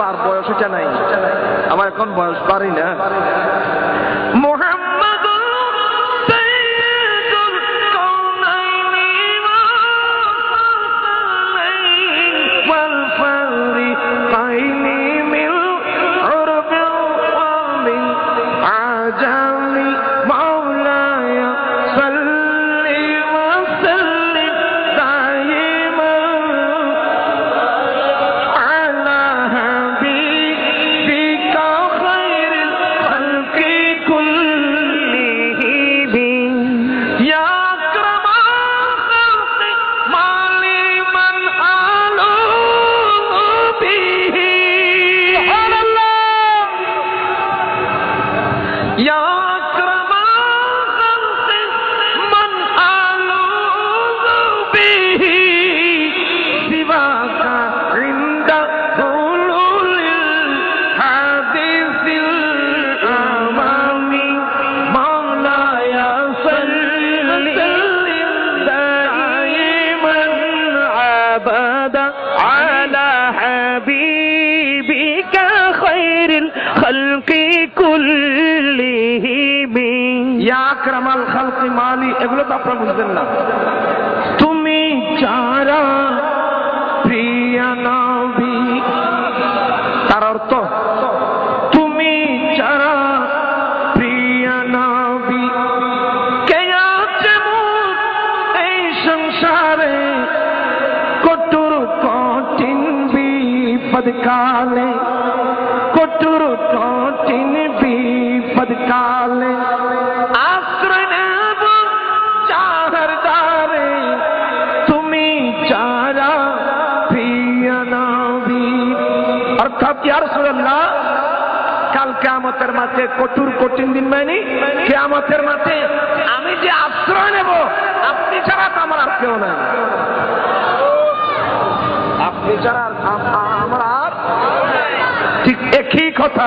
আর বয়স এটা নাই। আমার এখন বয়স পারি না। أبدا على حبيبك خير الخلق كلهم يا أكرم الخلق مالي এগুলো তো আপনারা বুঝবেন না তুমি যারা প্রিয় নবী তার অর্থ তুমি যারা প্রিয় নবী কে আছে মোর এই সংসারে চারা প্রিয় নবী অর্থাৎ ইয়া রাসূলুল্লাহ কাল কেয়ামতের মাঠে কঠোর কঠিন দিন মানে কেয়ামতের মাঠে আমি যে আশ্রয় নেব আপনি ছাড়া তো আমার আর কেউ নাই আপনি ছাড়া আর আম- আ- আমার ঠিক একই কথা।